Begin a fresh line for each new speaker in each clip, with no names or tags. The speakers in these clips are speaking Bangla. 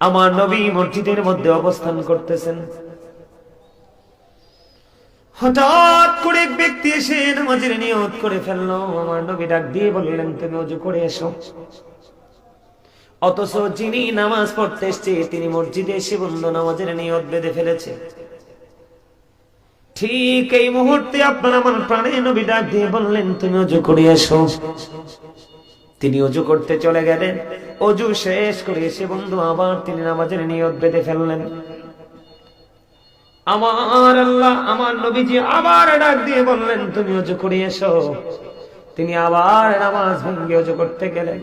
আমার নবী মসজিদের মধ্যে অবস্থান করতেছেন। হঠাৎ করে ব্যক্তি এসে নামাজের করে ফেলল। আমার নবী ডাক দিয়ে বললেন, তুমি অজু করে এসো। অথচ যিনি নামাজ পড়তে এসছে, তিনি মসজিদে এসে বন্ধু নামাজের নিয়ত বেঁধে ফেলেছে। ঠিক এই মুহূর্তে আপনার আমার প্রাণে নবী ডাক দিয়ে বললেন, তুমি অজু করে এসো। তিনি অজু করতে চলে গেলেন। অজু শেষ করে এসে বন্ধু আবার তিনি নামাজের নিয়ত বেঁধে ফেললেন। আমার আল্লাহ, আমার নবীজি আবার ডাক দিয়ে বললেন, তুমি অজু করে এসো। তিনি আবার নামাজ ভেঙ্গে অজু করতে গেলেন।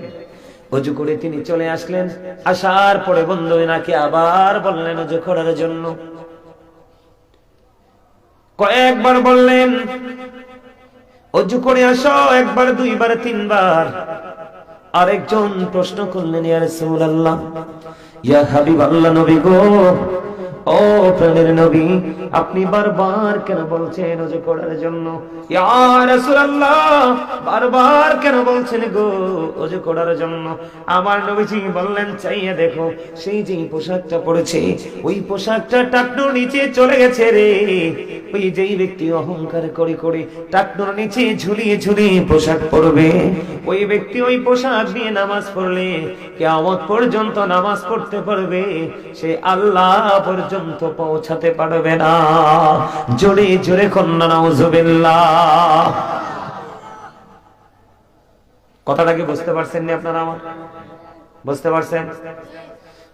অজু করে তিনি চলে আসলেন। আসার পরে বন্ধু নাকি আবার বললেন অজু করার জন্য। কয়েকবার বললেন, অজু করে আসো, একবার, দুইবার, তিনবার। আরেকজন প্রশ্ন করলেন ইয়া রাসূলুল্লাহ ইয়া হাবিব আল্লাহ নবী গো ও প্রাণের নবী, আপনি বারবার কেন বলছেন অজু করার জন্য? বারবার কেন বলছেন গো অজু করার জন্য? আমার নবীজি বললেন, চাইয়ে দেখো, সেই যে পোশাকটা পরেছে, ওই পোশাকটা টাকনোর নিচে চলে গেছে রে। ওই যেই ব্যক্তি অহংকার করে করে টাকনোর নিচে ঝুলিয়ে ঝুলিয়ে পোশাক পরবে, ওই ব্যক্তি ওই পোশাক নিয়ে নামাজ পড়লে কেমন পর্যন্ত নামাজ পড়তে পারবে। সে আল্লাহ পর্যন্ত পৌঁছাতে পারবে না। জোরে জোরে কন্যা, নাউজুবিল্লাহ। কথাটা কি বুঝতে পারছেন আপনারা আমার? বুঝতে পারছেন?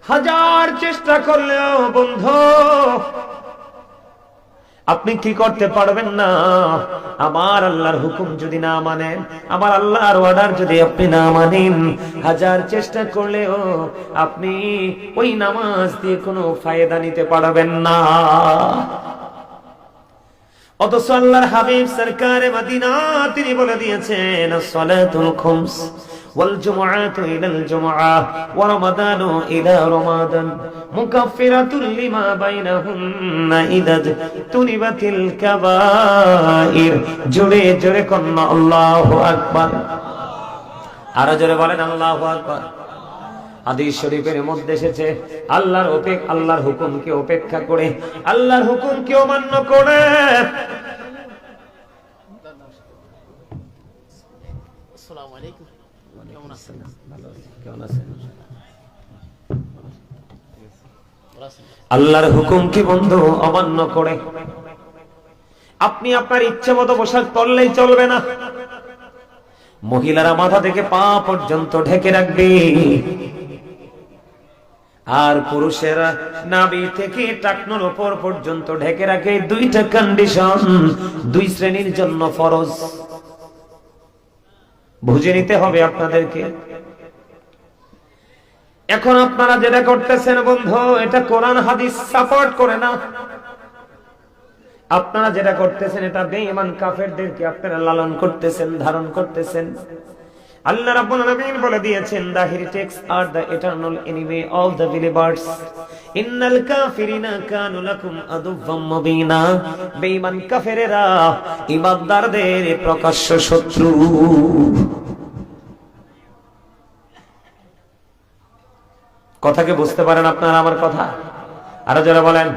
হাজার চেষ্টা করলেও বন্ধু আপনি কি করতে পারবেন না? আমার আল্লাহর হুকুম যদি না মানেন, আমার আল্লাহর অর্ডার যদি আপনি না মানেন, হাজার চেষ্টা করলেও আপনি ওই নামাজ দিয়ে কোনো ফায়দা নিতে পারবেন না। অথচ আল্লাহর হাবিব সরকারে তিনি বলে দিয়েছেন, সলাতুল খুমস। والجمعات إلى الجمعة ورمضان إلى رمضان مكفرة لما بينهن إذا اجتنبت الكبائر জোরে জোরে কন্যা আল্লাহ আকবার আরো জোরে বলেন আল্লাহ আকবার হাদিস শরীফের মধ্যে এসেছে আল্লাহর অপেক আল্লাহর হুকুমকে উপেক্ষা করে আল্লাহর হুকুমকে অমান্য করে
কেমন আছেন?
কেমন আছেন?
ভালো
আল্লাহর হুকুম কি বন্ধু? অমান্য করে। আপনি আপনার ইচ্ছে মতো পোশাক পরলেই চলবে না। মহিলারা মাথা থেকে পা পর্যন্ত ঢেকে রাখবে। আর পুরুষেরা নাবি থেকে টাকনোর ওপর পর্যন্ত ঢেকে রাখে। দুইটা কন্ডিশন দুই শ্রেণির জন্য ফরজ। বুঝে নিতে হবে আপনাদেরকে। এখন আপনারা যেটা করতেছেন, বন্ধু, এটা কোরআন, হাদিস সাপোর্ট করে না। আপনারা যেটা করতেছেন, এটা বেঈমান কাফেরদেরকে আপনারা লালন করতেছেন, ধারণ করতেছেন। আল্লাহ রাব্বুল আলামিন বলে দিয়েছেন the heretics are the eternal enemy of the believers ইন্নাল কাফিরিনা কানু লাকুম আদুওয়াম মুবিনা। বেঈমান কাফেরেরা, ইমানদারদের প্রকাশ্য শত্রু। কথাকে বুঝতে পারেন আপনারা আমার কথা? আরও যারা বলেন।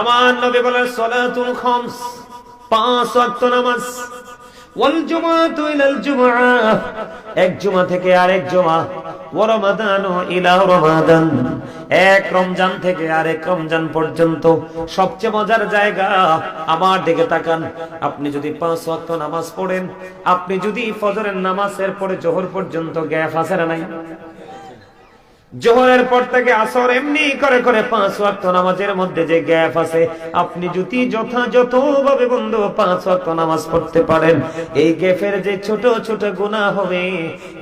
আমার নবী বলেন, সলাতুল খামস পাঁচ ওয়াক্ত নামাজ। এক জুমা থেকে আরেক জুমা। এক রমজান থেকে আরেক রমজান পর্যন্ত। সবচেয়ে মজার জায়গা, আমার দিকে তাকান। আপনি যদি পাঁচ ওয়াক্ত নামাজ পড়েন, আপনি যদি ফজরের নামাজের পরে জোহর পর্যন্ত গ্যাফ আছে নাই? জোহরের পর থেকে আসর এমনি করে করে পাঁচ ওয়াক্ত নামাজের মধ্যে যে গ্যাপ আছে, আপনি যদি যথাযথ ভাবে বন্ধু পাঁচ ওয়াক্ত নামাজ পড়তে পারেন, এই গ্যাপের যে ছোট ছোট গুনাহ হবে,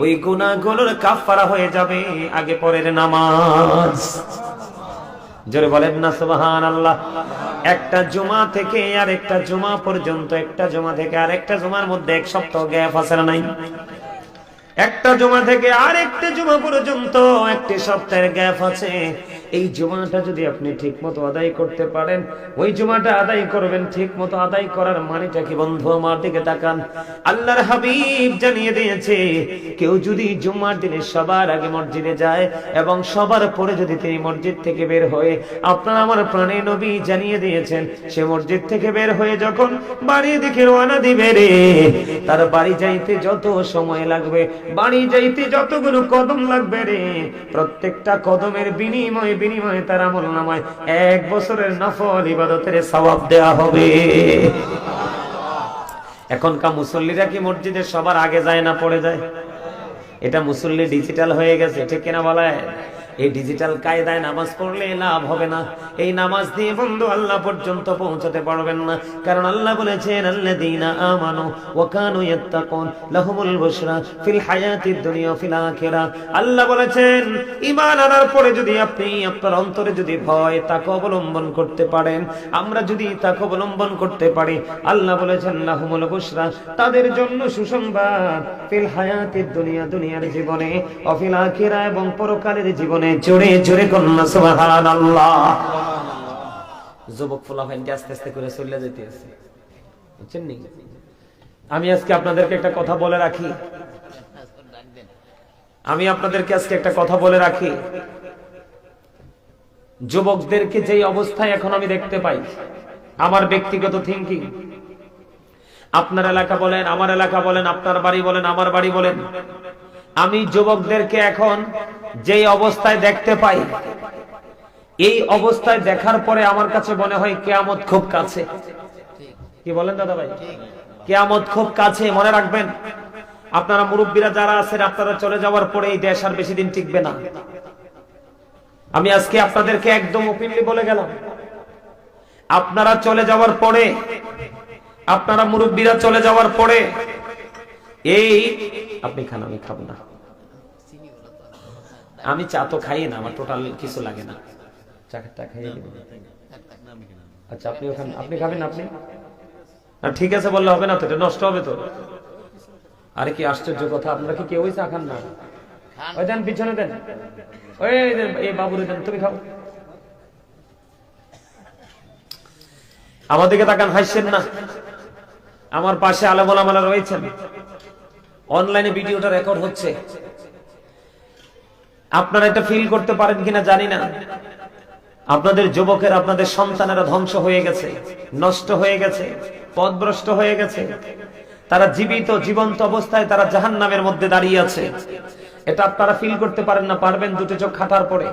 ওই গুনাহগুলোর কাফারা হয়ে যাবে আগে পরের নামাজ। জোরে বলেন না সুবহান আল্লাহ একটা জুমা থেকে আর একটা জুমা পর্যন্ত, একটা জুমা থেকে আর একটা জুমার মধ্যে এক সপ্তাহ গ্যাপ আছে না নাই? একটা জমা থেকে আরেকটা জমা পর্যন্ত একটি সপ্তাহের গ্যাপ আছে। এই জুমাটা যদি আপনি ঠিক মতো আদায় করতে পারেন, ওই জুমাটা আদায় করবেন ঠিক মতো আদায় করার মানেটা কি? বন্ধু, আমার দিকে তাকান। আল্লাহর হাবিব জানিয়ে দিয়েছে, কেউ যদি জুমার দিনে সবার আগে মসজিদে যায় এবং সবার পরে যদি তিনি মসজিদ থেকে বের হয়ে, আপনার আমার প্রাণে নবী জানিয়ে দিয়েছেন, সে মসজিদ থেকে বের হয়ে যখন বাড়ি দিকে রওনা দিবে রে, তার বাড়ি যাইতে যত সময় লাগবে, বাড়ি যাইতে যতগুলো কদম লাগবে রে, প্রত্যেকটা কদমের বিনিময়ে বিনিময়ে তার আমল নামায় এক বছরের নফল ইবাদতের সওয়াব দেয়া হবে এখনকার মুসল্লিরা কি মসজিদে সবার আগে যায় না পড়ে যায় এটা মুসল্লি ডিজিটাল হয়ে গেছে, ঠিক কেনা বলায়? এই ডিজিটাল কায়দায় নামাজ পড়লে লাভ হবে না। এই নামাজ দিয়ে বন্ধু আল্লাহ পর্যন্ত পৌঁছাতে পারবেন না। কারণ আল্লাহ বলেছেন, আল্লাযীনা আমানু ওয়া কানু ইয়াত্তাকুন, লাহুমুল বুশরা ফিল হায়াতিদ দুনিয়া ফিল আখিরা। আল্লাহ বলেছেন, ঈমান আনার পরে যদি আপনি আপনার অন্তরে যদি ভয়, তাকে অবলম্বন করতে পারেন। আমরা যদি তাকে অবলম্বন করতে পারি, আল্লাহ বলেছেন, লাহুমুল বুশরা তাদের জন্য সুসংবাদ ফিল হায়াতিদ দুনিয়া, দুনিয়ার জীবনে অফিল আখিরা এবং পরকালের জীবনে। জোরে জোরে যুবক ফুলাফাইনটি আস্তে আস্তে করে চলে যেতে আছে বুঝছেন আমি আজকে আপনাদেরকে একটা কথা বলে রাখি। আমি আপনাদেরকে আজকে একটা কথা বলে রাখি। যুবকদেরকে যেই অবস্থায় এখন আমি দেখতে পাই, আমার ব্যক্তিগত থিঙ্কিং আপনার এলাকা বলেন, আমার এলাকা বলেন, আপনার বাড়ি বলেন, আমার বাড়ি বলেন, আমি যুবকদেরকে এখন যেই অবস্থায় দেখতে পাই, এই অবস্থায় দেখার পরে আমার কাছে মনে হয় কেয়ামত খুব কাছে। কি বলেন দাদা ভাই? কেয়ামত খুব কাছে, মনে রাখবেন। আপনারা মুরব্বীরা যারা আছেন, আপনারা চলে যাওয়ার পরে এই দেশ আর বেশি দিন টিকবে না। আমি আজকে আপনাদেরকে একদম ওপেনলি বলে গেলাম। আপনারা চলে যাওয়ার পরে, আপনারা মুরব্বীরা চলে যাওয়ার পরে, এই আপনি খান, আমি খাব না। আমি চা তো খাই না আমার টোটাল কিছু লাগে না। চা চা খাইয়ে আচ্ছা আপনি ওখানে আপনি খাবেন আপনি? না ঠিক আছে বললে হবে না তো এটা নষ্ট হবে তো। আরে কি আশ্চর্য কথা আপনারা কি কেউই চা খান না? ওই দেন পিছনে দেন। ওই দেন, এই বাবুরে দেন তুমি খাও। আমাদেরকে তাকান হাসছেন না। আমার পাশে আলামালা রয়েছেন। অনলাইনে ভিডিওটা রেকর্ড হচ্ছে। আপনারা এটা ফিল করতে পারেন কিনা জানি না। আপনাদের যুবকের, আপনাদের সন্তানেরা ধ্বংস হয়ে গেছে, নষ্ট হয়ে গেছে পথভ্রষ্ট হয়ে গেছে। তারা জীবিত, জীবন্ত অবস্থায় তারা জাহান নামের মধ্যে দাঁড়িয়ে আছে। এটা আপনারা ফিল করতে পারেন না, পারবেন দুটো চোখ খাটার পরে।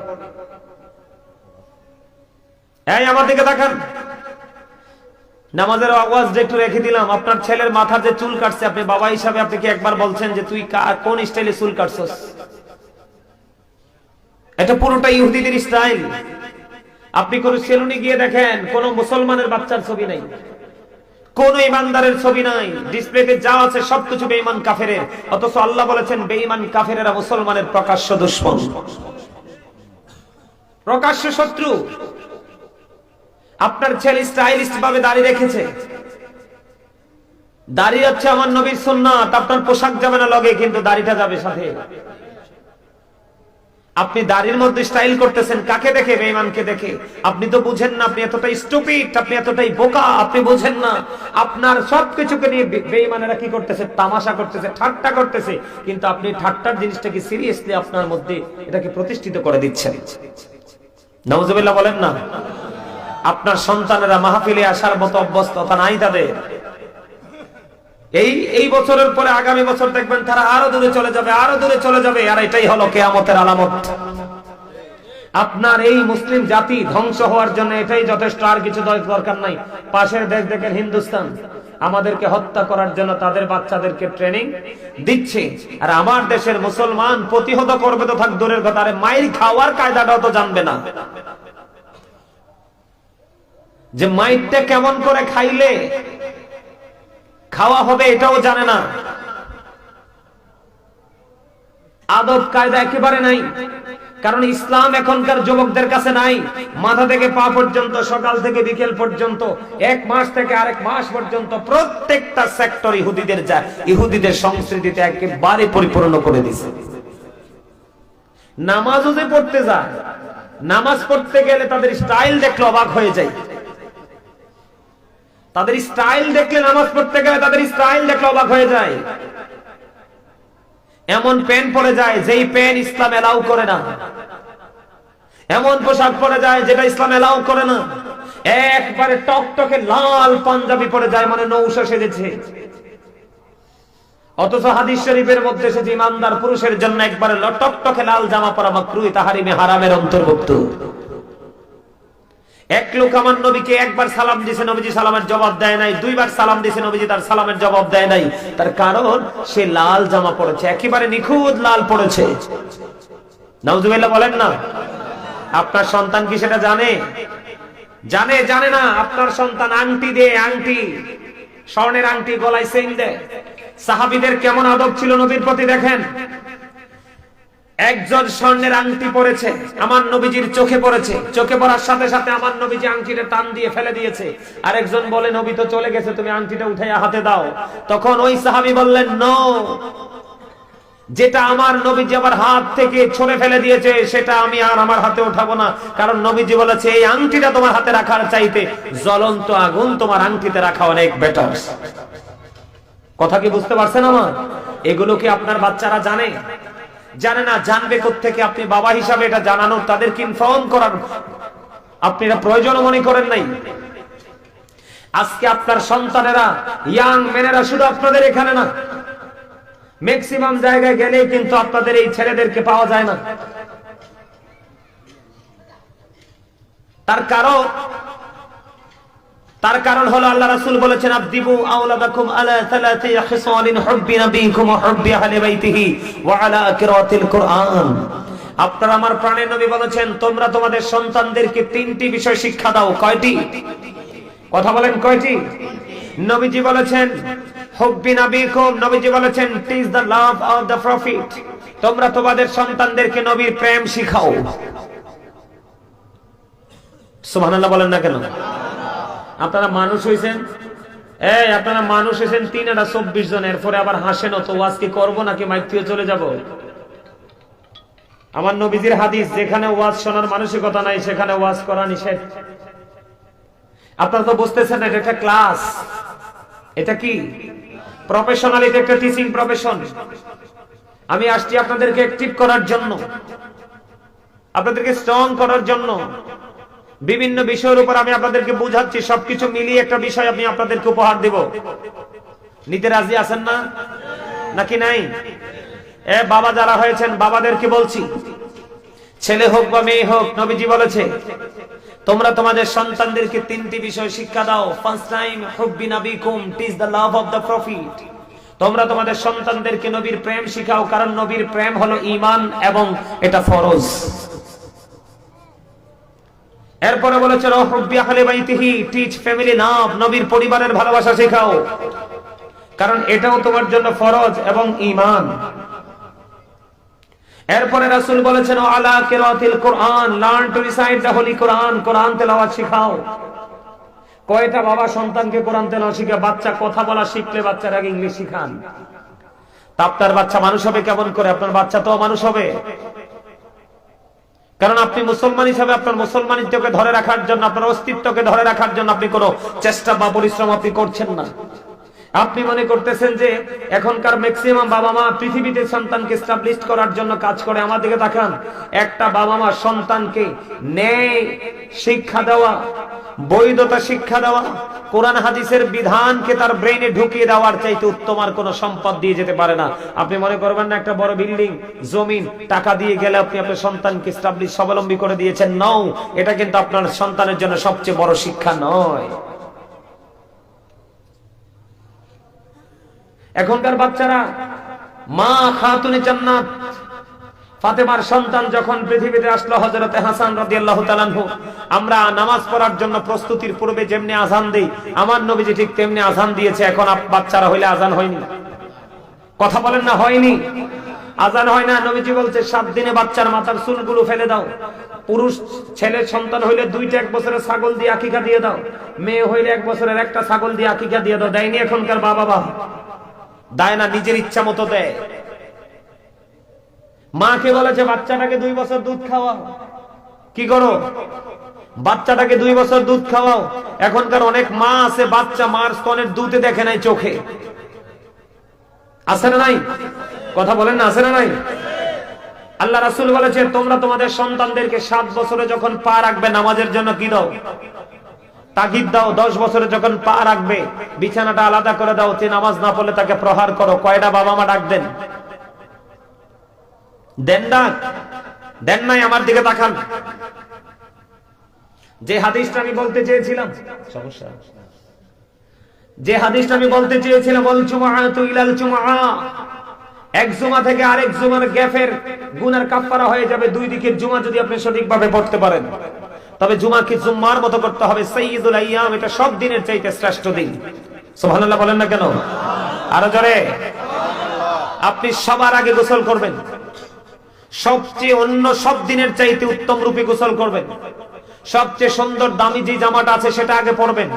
এই, আমার দিকে দেখান নামাজের আওয়াজ যে একটু রেখে দিলাম, আপনার ছেলের মাথা যে চুল কাটছে, আপনি বাবা হিসাবে আপনি কি একবার বলছেন যে তুই কোন স্টাইলে চুল কাটছস? এটা পুরোটা ইহুদিদের স্টাইল আপনি কোন সেলুনে গিয়ে দেখেন, কোন মুসলমানের বাচ্চার ছবি নাই। কোন ইমানদারের ছবি নাই। ডিসপ্লেতে যা আছে সবকিছু বেঈমান কাফেরের। অথচ আল্লাহ বলেছেন, বেঈমান কাফেরেরা মুসলমানের প্রকাশ্য দুশ্মন। প্রকাশ্য শত্রু। আপনার ছেলে স্টাইলিস্ট ভাবে দাঁড়িয়ে রেখেছে। দাড়ি হচ্ছে আমার নবীর সুন্নাত। আপনার পোশাক যাবে না লগে, কিন্তু দাড়িটা যাবে সাথে। আপনি দাড়ির মধ্যে স্টাইল করতেছেন, কাকে দেখে? বেঈমানকে দেখে। আপনি তো বুঝেন না, আপনি এতটাই স্টুপিড আপনি এতটাই বোকা, আপনি বুঝেন না। আপনার সবকিছুকে নিয়ে বেঈমানেরা কি করতেছে? তামাশা করতেছে, ঠাট্টা করতেছে। কিন্তু আপনি ঠাট্টার জিনিসটাকে সিরিয়াসলি আপনার মধ্যে এটাকে প্রতিষ্ঠিত করে দিচ্ছেন। নওয়াজুবিল্লাহ বলেন না, আপনার সন্তানেরা মাহফিলে আসার মতো অভ্যস্ততা নাই তাদের। এই এই বছরের পরে আগামী বছর দেখবেন তারা আরও দূরে চলে যাবে, আরও দূরে চলে যাবে, আর এটাই হলো কেয়ামতের আলামত। আপনার এই মুসলিম জাতি ধ্বংস হওয়ার জন্য এটাই যথেষ্ট, আর কিছু দরকার নাই। পাশের দেশ দেখেন হিন্দুস্তান, আমাদেরকে হত্যা করার জন্য তাদের বাচ্চাদেরকে ট্রেনিং দিচ্ছে। আর আমার দেশের মুসলমান প্রতিহত করবে তো থাক, দূরের কথা, আরে মাইর খাওয়ার কায়দাটাও তো জানবে না। যে মাইরটা কেমন করে খাইলে খাওয়া হবে, এটাও জানে না। আদব কায়দা একেবারে নাই। কারণ ইসলাম এখনকার যুবকদের কাছে নাই। মাথা থেকে পা পর্যন্ত, সকাল থেকে বিকেল পর্যন্ত, এক মাস থেকে আরেক মাস পর্যন্ত প্রত্যেকটা সেক্টর ইহুদিদের যা ইহুদিদের সংস্কৃতিতে একেবারে পরিপূর্ণ করে দিছে। নামাজও যে পড়তে যায়, নামাজ পড়তে গেলে তাদের স্টাইল দেখলে অবাক হয়ে যায়। তাদের স্টাইল দেখলে নামাজ পড়তে গেলে তাদের স্টাইল দেখলে অবাক হয়ে যায়। এমন পেন পরে যায় যেই পেন ইসলাম এলাও করে না। এমন পোশাক পরে যায় যেটা ইসলাম এলাও করে না। একবারে টকটকে লাল পাঞ্জাবি পরে যায় মানে নৌশা সেজেছে। অথচ হাদিস শরীফের মধ্যে এসেছে ইমানদার পুরুষের জন্য একবারে টকটকে লাল জামা পরা মাকরুই তাহারিমে হারামের অন্তর্ভুক্ত। এক লোক আমার নবীকে একবার সালাম দিয়েছে নবীজি সালামের জবাব দেয় নাই, দুইবার সালাম দিয়েছে নবীজি তার সালামের জবাব দেয় নাই। তার কারণ, সে লাল জামা পড়েছে একেবারে নিখুঁত লাল পড়েছে নাউজুবিল্লাহ বলেন না। আপনার সন্তান কি সেটা জানে? জানে জানে না। আপনার সন্তান আংটি দে, আংটি। স্বর্ণের আংটি গলায় সেন দেয় সাহাবিদের কেমন আদব ছিল নবীর প্রতি দেখেন? একজন স্বর্ণের আংটি পড়েছে আমার নবীজির চোখে পড়েছে। চোখে পড়ার সাথে সাথে আমার নবীজি আংটিটা টান দিয়ে ফেলে দিয়েছে। আরেকজন বলে, নবী তো চলে গেছে, তুমি আংটিটা উঠাইয়া হাতে দাও। তখন ওই সাহাবি বললেন, নো। যেটা আমার নবীজি আমার হাত থেকে ছড়ে ফেলে দিয়েছে, সেটা আমি আর আমার হাতে উঠাবো না। কারণ নবীজি বলেছে, এই আংটিটা তোমার হাতে রাখার চাইতে জ্বলন্ত আগুন তোমার আংটিতে রাখা অনেক বেটার কথা কি বুঝতে পারছেন আমার? এগুলো কি আপনার বাচ্চারা জানে? জানে না, জানবে থেকে আপনি বাবা হিসাবে এটা জানানোর তাদেরকে ইনফর্ম করার আপনি এটা প্রয়োজন মনে করেন নাই। আজকে আপনার সন্তানেরা ইয়াং মেনেরা শুধু আপনাদের এখানে না ম্যাক্সিমাম জায়গায় গেলেই কিন্তু আপনাদের এই ছেলেদেরকে পাওয়া যায় না। তার কারণ তার কারণ হলো আল্লাহ রাসূল বলেছেন, আবদিবু আওলাদাকুম আলা সালাতি খিসালিন হুব্বি নবীকুম ওয়া হুব্বি আহলি বাইতিহি ওয়া আলা কিরাতিল কুরআন। আপনারা আমার প্রাণের নবী বলেছেন, তোমরা তোমাদের সন্তানদেরকে তিনটি বিষয় শিক্ষা দাও। কয়টি? কথা বলেন কয়টি? নবীজি বলেছেন, হুব্বি নবীকুম। নবীজি বলেছেন teach the love of the prophet তোমরা তোমাদের সন্তানদেরকে নবীর প্রেম শিখাও। সুবহানাল্লাহ বলেন না কেন? আপনারা মানুষ হয়েছেন এই, আপনারা মানুষ হয়েছেন তিন একটা চব্বিশ জন, এরপরে আবার হাসেন তো ওয়াজ কি করব নাকি মাইক থেকে চলে যাব? আমার নবীজির হাদিস, যেখানে ওয়াজ শোনার মানসিকতা নাই, সেখানে ওয়াজ করা নিষেধ। আপনারা তো বুঝতেছেন এটা একটা ক্লাস। এটা কি? প্রফেশনাল এটা একটা টিচিং প্রফেশন আমি আসছি আপনাদেরকে অ্যাক্টিভ করার জন্য। আপনাদেরকে স্ট্রং করার জন্য। বিভিন্ন বিষয়ের উপর আমি আপনাদেরকে বুঝাচ্ছি, সবকিছু মিলিয়ে একটা বিষয় আমি আপনাদেরকে উপহার দেব। নিতে রাজি আছেন না? নাকি নাই? এ, বাবা যারা হয়েছেন, বাবাদেরকে বলছি, ছেলে হোক বা মেয়ে হোক, নবীজি বলেছে, তোমরা তোমাদের সন্তানদেরকে তিনটি বিষয় শিক্ষা দাও। ফার্স্ট টাইম হুব্বি নাবিকুম teach the love of the prophet তোমরা তোমাদের সন্তানদেরকে নবীর প্রেম শিখাও, কারণ নবীর প্রেম হলো ঈমান এবং এটা ফরজ। এরপরে বলেছে টিচ ফ্যামিলি নবীর পরিবারের ভালোবাসা শেখাও। কারণ এটাও তোমার জন্য ফরজ এবং ঈমান। এরপরে রাসূল বলেছেন আলা কোরআন learn to recite holy Quran কোরআন তেলাওয়াত শিখাও। কয়টা বাবা সন্তানকে কোরআন তেলাওয়াত শিখে, বাচ্চা কথা বলা শিখলে বাচ্চার আগে ইংলিশ শিখান। আপনার বাচ্চা মানুষ হবে কেমন করে? আপনার বাচ্চা তো মানুষ হবে। কারণ আপনি মুসলমান হিসাবে আপনার মুসলমানিত্বকে ধরে রাখার জন্য, আপনার অস্তিত্বকে ধরে রাখার জন্য আপনি কোনো চেষ্টা বা পরিশ্রম আপনি করছেন না। আপনি মনে করতেছেন যে এখনকার ম্যাক্সিমাম বাবা মা পৃথিবীতে সন্তানকে স্টাবলিশ করার জন্য কাজ করে? আমার দিকে তাকান। একটা বাবা মা সন্তানকে ন্যায় শিক্ষা দেওয়া, বৈধতা শিক্ষা দেওয়া, কোরআন হাদিসের বিধানকে তার ব্রেইনে ঢুকিয়ে দেওয়ার চাইতে উত্তম আর কোনো সম্পদ দিয়ে যেতে পারে না। আপনি মনে করবেন না, একটা বড় বিল্ডিং জমিন, টাকা দিয়ে গেলে আপনি আপনার সন্তানকে স্টাবলিশ স্বাবলম্বী করে দিয়েছেন। নও এটা কিন্তু আপনার সন্তানের জন্য সবচেয়ে বড় শিক্ষা নয়। এখনকার বাচ্চারা, মা খাতুনে জান্নাত, ফাতেমার সন্তান যখন পৃথিবীতে আসলো হযরতে হাসান রাদিয়াল্লাহু তাআলাহু আমরা নামাজ পড়ার জন্য প্রস্তুতির পূর্বে যেমনি আজান দেই, আমার নবীজি ঠিক তেমনি আজান দিয়েছে, এখন বাচ্চারা হইলে আজান হয়নি। কথা বলেন না, হয়নি। আজান হয় না, নবীজি বলছে, সাত দিনে বাচ্চার মাথার চুলগুলো ফেলে দাও। পুরুষ ছেলের সন্তান হইলে দুইটা এক বছরের ছাগল দিয়ে আকিকা দিয়ে দাও। মেয়ে হইলে এক বছরের একটা ছাগল দিয়ে আকিকা দিয়ে দাও। দেয়নি এখনকার বাবা বা দেয় না নিজের ইচ্ছা মতো দেয়। মাকে বলেছে, বাচ্চাটাকে দুই বছর দুধ খাওয়া কি করো? বাচ্চাটাকে দুই বছর দুধ খাওয়াও। এখনকার অনেক মা আছে, বাচ্চা মার স্তনের দুধে দেখে নাই চোখে। আছে না নাই? কথা বলেন না, আছে না নাই? আল্লাহ রাসুল বলেছে, তোমরা তোমাদের সন্তানদেরকে সাত বছরে যখন পা রাখবে, নামাজের জন্য কি দাও? তাগিদ দাও, দশ বছরে যখন পা রাখবে, বিছানাটা আলাদা করে দাও, যে নামাজ না পড়লে তাকে প্রহার করো। কয়টা বাবা মা ডাক দেন? দেন ডাক দেন নাই, আমার দিকে তাকান। যে হাদিসটা আমি বলতে চেয়েছিলাম, সমস্যা। যে হাদিসটা আমি বলতে চেয়েছিলাম বল জুমআতু ইলাল জুমআ। এক জুমা থেকে আরেক জুমার গ্যাপের গুনার কাফফারা হয়ে যাবে। দুই দিকের জুমা যদি আপনি সঠিকভাবে পড়তে পারেন। তবে জুমাকে জুম্মার মতো করতে হবে। সাইয়্যিদুল আইয়াম, এটা সব দিনের চাইতে শ্রেষ্ঠ দিন। সুবহানাল্লাহ বলেন না কেন? আরও জোরে। আপনি সবার আগে গোসল করবেন। সবচেয়ে অন্য সব দিনের চাইতে উত্তম রূপে গোসল করবেন। সবচেয়ে সুন্দর দামি যে জামাটা আছে সেটা আগে পরবেন।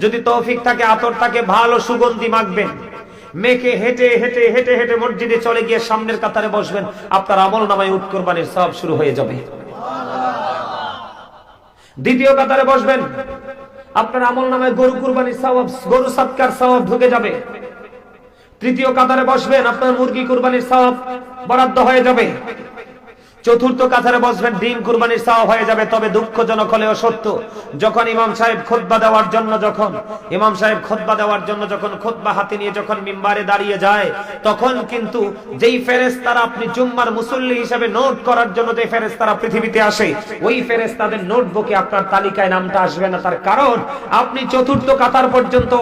যদি তৌফিক থাকে, আতর থাকে, ভালো সুগন্ধি মাখবেন। মেখে হেঁটে হেঁটে হেঁটে হেঁটে মসজিদে চলে গিয়ে সামনের কাতারে বসবেন। আপনার আমল নামায় উৎকোরবানির সব শুরু হয়ে যাবে। দ্বিতীয় কাতারে বসবেন। আপনার আমল নামে গরু কুরবানি সওয়াব, গরু সৎকার সওয়াব ঢুকে যাবে। তৃতীয় কাতারে বসবেন, আপনার মুরগি কুরবানির সওয়াব বরাদ্দ হয়ে যাবে। চতুর্থ কাতারে বসবেন, ডিম কুরবানির সওয়াব হয়ে যাবে, তবে দুঃখজনক হলেও সত্য, যখন ইমাম সাহেব খুতবা দেওয়ার জন্য যখন, ইমাম সাহেব খুতবা দেওয়ার জন্য যখন খুতবা হাতে নিয়ে যখন মিম্বারে দাঁড়িয়ে যায়, তখন কিন্তু যেই ফেরেশতারা আপনি জুম্মার মুসল্লি হিসেবে নোট করার জন্য যে ফেরেশতারা পৃথিবীতে আসে, ওই ফেরেশতাদের নোটবুকে আপনার তালিকায় নামটা আসবে না। তার কারণ, আপনি চতুর্থ কাতার পর্যন্ত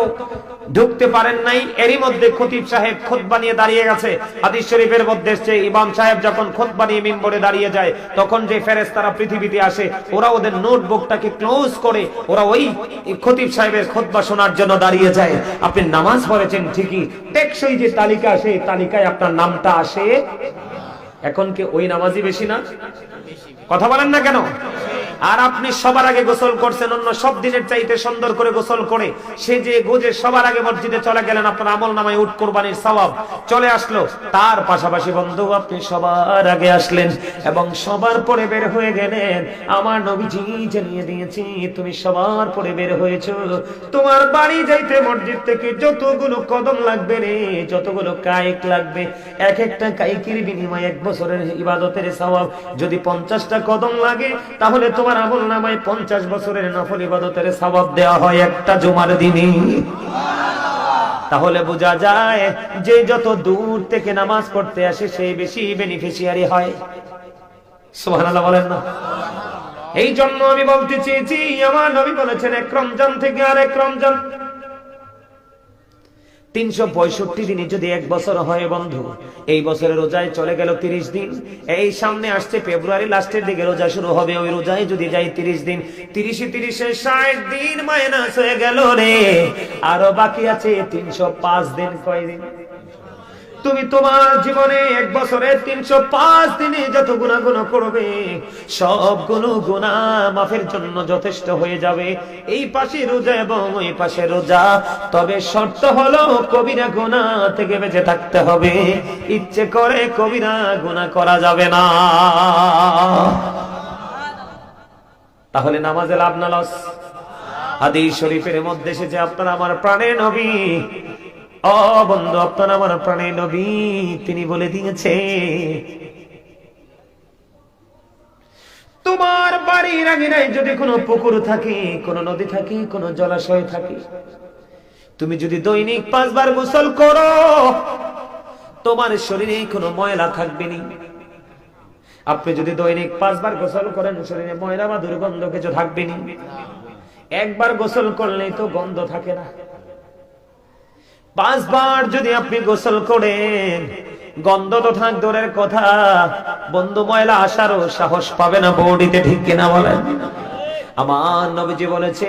ঢুকতে পারেন নাই। এরই মধ্যে খতিব সাহেব খুতবা নিয়ে দাঁড়িয়ে গেছে। হাদিস শরীফের মধ্যে এসছে, ইমাম সাহেব যখন খুতবা নিয়ে মিম্বরে দাঁড়িয়ে যায়, তখন যে ফেরেশতারা পৃথিবীতে আসে, ওরা ওদের নোটবুকটাকে ক্লোজ করে, ওরা ওই খতিব সাহেবের খুতবা শোনার জন্য দাঁড়িয়ে যায়। আপনি নামাজ পড়েছেন ঠিকই, টেকসই যে তালিকা সেই তালিকায় আপনার নামটা আসে। এখন কি ওই নামাজই বেশি না? কথা বলেন না কেন? আর আপনি সবার আগে গোসল করছেন, অন্য সব দিনের চাইতে সুন্দর করে গোসল করে সে যে গোজে সবার আগে মসজিদে চলে গেলেন, আপনার আমল নামায় উট কোরবানির সওয়াব চলে আসলো। তার পাশাপাশি বন্ধু, আপনি সবার আগে আসলেন এবং সবার পরে বের হয়ে গেলেন। আমার নবীজি জানিয়ে দিয়েছি, তুমি সবার পরে বের হয়েছো। তোমার বাড়ি যাইতে মসজিদ থেকে যতগুলো কদম লাগবে রে, যতগুলো কায়েক লাগবে, এক একটা কাইকের বিনিময়ে এক বছরের ইবাদতের সওয়াব। যদি পঞ্চাশটা কদম লাগে, তাহলে তোমার আমল নামায় পঞ্চাশ বছরের নফল ইবাদতের সবাব দেওয়া হয় একটা জুমার দিনে তাহলে বোঝা যায় যে যত দূর থেকে নামাজ পড়তে আসে সে বেশি বেনিফিশিয়ারি হয়। বলেন না। এই জন্য আমি বলতে চেয়েছি, আমার নবী বলেছেন, এক রমজান থেকে আর এক রমজান। তিনশো পঁয়ষট্টি দিনে যদি এক বছর হয় বন্ধু, এই বছরের রোজায় চলে গেল তিরিশ দিন। এই সামনে আসছে ফেব্রুয়ারি, লাস্টের দিকে রোজা শুরু হবে। ওই রোজায় যদি যাই তিরিশ দিন, তিরিশে তিরিশে ষাট দিন মাইনাস হয়ে গেল রে। আরও বাকি আছে তিনশো পাঁচ দিন কয়দিন? তুমি তোমার জীবনে এক বছরে তিনশো পাঁচ দিনে যত গুণাগুণ করবে, সবগুলো গুণা মাফের জন্য যথেষ্ট হয়ে যাবে। এই পাশে রোজা এবং ওই পাশে রোজা। তবে শর্ত হলো কবিরা গুণা থেকে বেঁচে থাকতে হবে। ইচ্ছে করে কবিরা গুণা করা যাবে না। তাহলে নামাজে লাভ না লস? হাদিস শরীফের মধ্যে এসেছে, আপনার আমার প্রাণের নবী। বন্ধু, আপনার আমার প্রাণের নবী তিনি বলে দিয়েছে, তোমার বাড়ির আঙিনায় যদি কোনো পুকুর থাকে, কোনো নদী থাকে, কোনো জলাশয় থাকে, তুমি যদি দৈনিক পাঁচবার গোসল করো, তোমার শরীরে কোনো ময়লা থাকবে না। আপনি যদি দৈনিক পাঁচবার গোসল করেন, শরীরে ময়লা বা দুর্গন্ধ কিছু থাকবে না। একবার গোসল করলেই তো গন্ধ থাকে না। পাঁচবার যদি আপনি গোসল করেন, গন্ধ তো থাক, দূরের কথা। বন্ধু ময়লা আসারও সাহস পাবে না বৌডিতে ঠিক কিনা বলেন? আমার নবীজি বলেছে,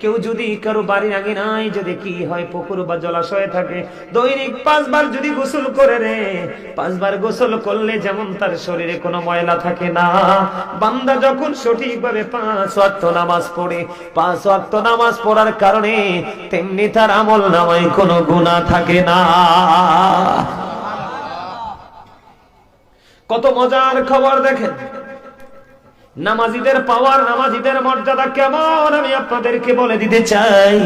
কেউ যদি কারও বাড়ির আগে নাই, যদি কি হয় পুকুর বা জলাশয়ে থাকে, দৈনিক পাঁচবার যদি গোসল করে রে, পাঁচবার গোসল করলে যেমন তার শরীরে কোনো ময়লা থাকে না। বান্দা যখন সঠিকভাবে পাঁচ ওয়াক্ত নামাজ পড়ে, পাঁচ ওয়াক্ত নামাজ পড়ার কারণে তেমনি তার আমল নামায় কোনো গুণা থাকে না। কত মজার খবর দেখেন। নামাজিদের পাওয়ার নামাজিদের মর্যাদা কেমন আমি আপনাদেরকে বলে দিতে চাই?